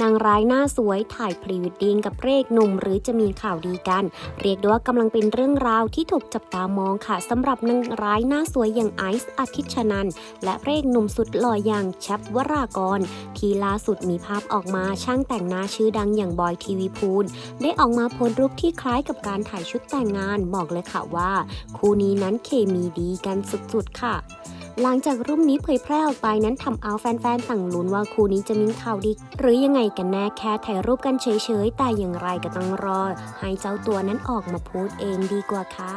นางร้ายหน้าสวยถ่ายพรีเวดดิ้งกับพระเอกหนุ่มหรือจะมีข่าวดีกัน เรียกได้ว่ากำลังเป็นเรื่องราวที่ถูกจับตามองค่ะสำหรับนางร้ายหน้าสวยอย่างไอซ์อาทิตย์ชนัน และพระเอกหนุ่มสุดหล่ออย่างแชปวรากร ที่ล่าสุดมีภาพออกมาช่างแต่งหน้าชื่อดังอย่างบอยทีวีพูลได้ออกมาโพสต์รูปที่คล้ายกับการถ่ายชุดแต่งงานบอกเลยค่ะว่า คู่นี้นั้นเคมีดีกันสุดๆค่ะ หลังจากรูปนี้เผยแพร่ออกไปนั้นทำเอาแฟนๆต่างลุ้นว่าคู่นี้จะมีข่าวดี หรือยังไงกันแน่แค่ถ่ายรูปกันเฉยๆ แต่อย่างไรก็ต้องรอ ให้เจ้าตัวนั้นออกมาพูดเองดีกว่าค่ะ